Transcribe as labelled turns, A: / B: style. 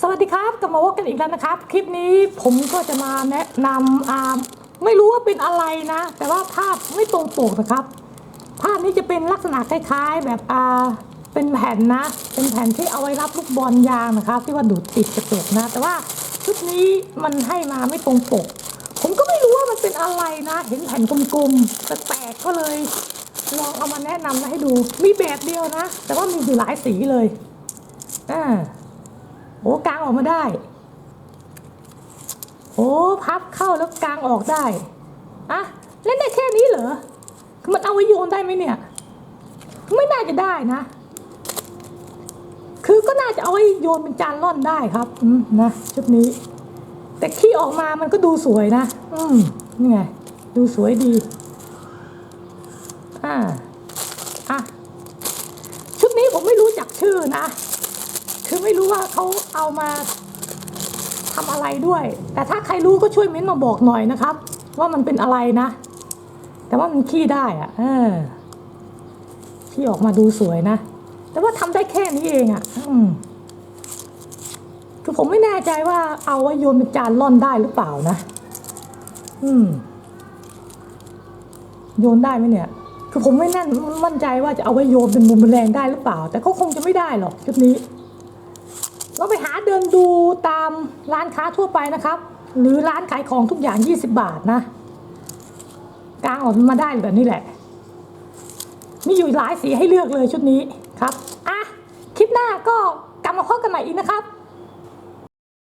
A: สวัสดีครับกลับมาพบกันอีกแล้วนะครับ คลิปนี้ผมก็จะมาแนะนำอ่าไม่รู้ว่าเป็นอะไรนะ แต่ว่าภาพไม่ตรงปกนะครับ ภาพนี้จะเป็นลักษณะคล้าย ๆ แบบอ่าเป็นแผ่นนะ เป็นแผ่นที่เอาไว้รับลูกบอลยางนะครับ ที่ว่าดูดติดกระจกนะ แต่ว่าชุดนี้มันให้มาไม่ตรงปก ผมก็ไม่รู้ว่ามันเป็นอะไรนะ เห็นแผ่นกลมๆแปลกๆก็เลยลองเอามาแนะนำมาให้ดูมีแบบเดียวนะ แต่ว่ามีอยู่หลายสีเลยอ่า โอ้กางออกมาได้ โอ้พับเข้าแล้วกางออกได้อะเล่นได้แค่นี้เหรอมันเอาไว้โยนได้ไหมเนี่ย ไม่น่าจะได้นะ คือก็น่าจะเอาไว้โยนเป็นจานร่อนได้ครับ อืมนะชุดนี้ แต่ขี้ออกมามันก็ดูสวยนะ อืมนี่ไงดูสวยดีอ่าอะชุดนี้ผมไม่รู้จักชื่อนะ คือไม่รู้ว่าเขาเอามาทำอะไรด้วย แต่ถ้าใครรู้ก็ช่วยเม้นมาบอกหน่อยนะครับ ว่ามันเป็นอะไรนะ แต่ว่ามันขี้ได้อะเออขี้ออกมาดูสวยนะ แต่ว่าทำได้แค่นี้เองอะ่ะอืมคือผมไม่แน่ใจว่าเอาไว้โยนเป็นจานร่อนได้หรือเปล่านะ อืม โยนได้ไหมเนี่ย คือผมไม่แน่นมั่นใจว่าจะเอาไว้โยนเป็นมุมแรงได้หรือเปล่า แต่ก็คงจะไม่ได้หรอกชุดนี้ เราไปหาเดินดูตามร้านค้าทั่วไปนะครับ หรือร้านขายของทุกอย่าง 20 บาทนะ กลางออกมาได้แบบนี้แหละ มีอยู่หลายสีให้เลือกเลยชุดนี้ครับ อะ คลิปหน้าก็กลับมาพบกันใหม่อีกนะครับ